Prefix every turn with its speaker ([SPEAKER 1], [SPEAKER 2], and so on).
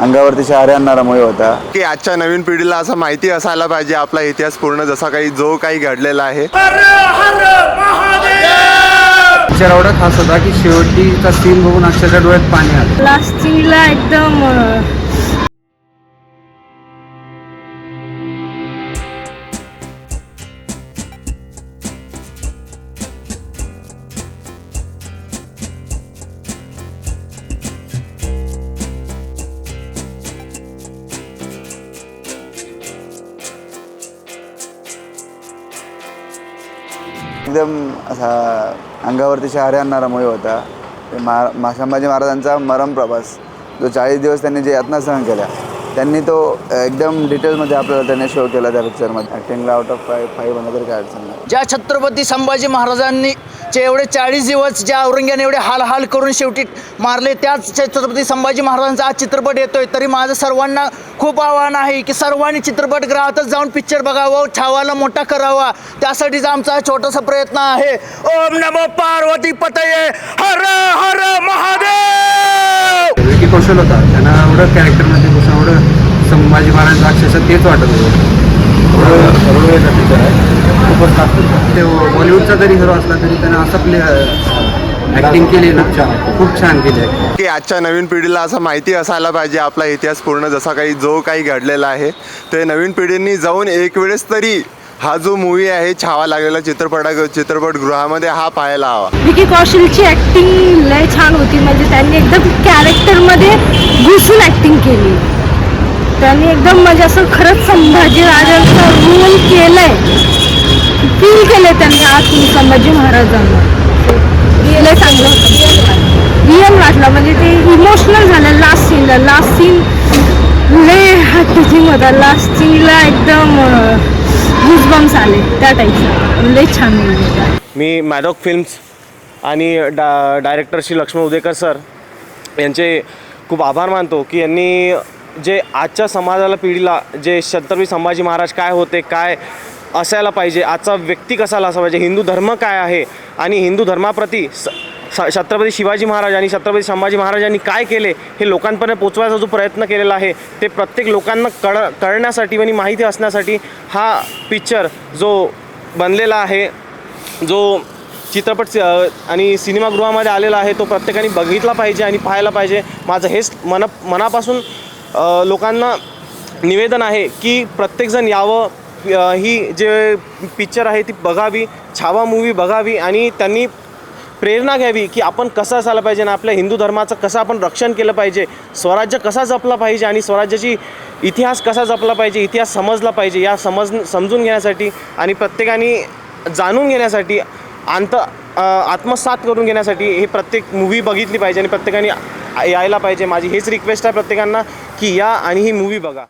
[SPEAKER 1] अंगावरती शहारे आणणारा मुळे होता.
[SPEAKER 2] की आजच्या नवीन पिढीला असं माहिती असायला पाहिजे आपला इतिहास पूर्ण जसा काही जो काही घडलेला आहे.
[SPEAKER 3] पिक्चर एवढा खास होता की शेवटीचा सीन बघून अक्षरशः डोळ्यात पाणी आलं.
[SPEAKER 4] लास्टिंगला एकदम
[SPEAKER 1] एकदम असा अंगावरती शहारे आणणारा मुळे होता. ते मा मा- संभाजी महाराजांचा मरम प्रवास जो चाळीस दिवस त्यांनी जे यातना सहन केल्या त्यांनी तो एकदम डिटेलमध्ये आपल्याला त्यांनी शो केला त्या पिक्चरमध्ये ॲक्टिंगला आउट ऑफ फाय फाईव्ह तरी काय अडचण नाही.
[SPEAKER 5] ज्या छत्रपती संभाजी महाराजांनी चे एवढे चाळीस दिवस ज्या औरंग्याने एवढे हाल हाल करून शेवटी मारले त्याच छत्रपती संभाजी महाराजांचा आज चित्रपट येतोय. तरी माझं सर्वांना खूप आव्हान आहे की सर्वांनी चित्रपटगृहातच जाऊन पिक्चर बघावं छावाला मोठा करावा. त्यासाठीच आमचा हा छोटासा प्रयत्न आहे. ओम नमो पार्वती पतये. हर हर महादेव!
[SPEAKER 3] विकी कौशल होता त्यांना एवढं कॅरेक्टरमध्ये संभाजी महाराजांचं अक्षरशः तेच वाटत होतं. ते बॉलिवूडचा जरी हिरो असला तरी त्यानं असं प्ले ॲक्टिंग केली ना खूप छान. केली आहे
[SPEAKER 2] की आजच्या नवीन पिढीला असं माहिती असायला पाहिजे आपला इतिहास पूर्ण जसा काही जो काही घडलेला आहे. ते नवीन पिढींनी जाऊन एक वेळेस तरी हा जो मूवी आहे छावा लागलेला चित्रपटा चित्रपटगृहामध्ये हा पाहायला हवा.
[SPEAKER 4] विकी कौशलची ऍक्टिंग लय छान होती. म्हणजे त्यांनी एकदम कॅरेक्टरमध्ये घुसून ऍक्टिंग केली. त्यांनी एकदम म्हणजे असं खरंच संभाजी राजांचं रूल केलंय. फील केलंय त्यांनी आज संभाजी महाराजांना. लय चांगलं होतं. रिअल वाटलं. म्हणजे ते इमोशनल झालं लास्ट सीनला लास्ट सीन लय हा टचिंग होता लास्ट सीनला एकदम गुजबम्स आले त्या टाईपचं लय छान
[SPEAKER 6] मी मॅडॉक फिल्म्स आणि डा डायरेक्टर श्री लक्ष्मण उदेकर सर यांचे खूप आभार मानतो की यांनी जे आजच्या समाजाला पिढीला जे छत्रपती संभाजी महाराज काय होते काय असायला पाहिजे आजचा व्यक्ती कसा असा पाहिजे हिंदू धर्म काय आहे आणि हिंदू धर्माप्रती स स- छत्रपती शिवाजी महाराज आणि छत्रपती संभाजी महाराजांनी काय केले हे लोकांपर्यंत पोचवायचा जो प्रयत्न केलेला आहे ते प्रत्येक लोकांना कळ कळण्यासाठी आणि माहिती असण्यासाठी हा पिक्चर जो बनलेला आहे जो चित्रपट आणि सिनेमागृहामध्ये आलेला आहे तो प्रत्येकाने बघितला पाहिजे आणि पाहायला पाहिजे. माझं हेच मन मनापासून लोकांना निवेदन आहे की प्रत्येकजण यावं. ही जे पिक्चर आहे ती बघावी छावा मूवी बघावी आणि त्यांनी प्रेरणा घ्यावी की आपण कसं असायला पाहिजे आणि आपल्या हिंदू धर्माचं कसं आपण रक्षण केलं पाहिजे स्वराज्य कसा जपला पाहिजे आणि स्वराज्याची इतिहास कसा जपला पाहिजे इतिहास समजला पाहिजे या समज समजून घेण्यासाठी आणि प्रत्येकाने जाणून घेण्यासाठी अंत आत्मसात करून घेण्यासाठी हे प्रत्येक मूवी बघितली पाहिजे आणि प्रत्येकाने यायला पाहिजे. माझी हेच रिक्वेस्ट आहे प्रत्येकांना की या आणि ही मूवी बघा.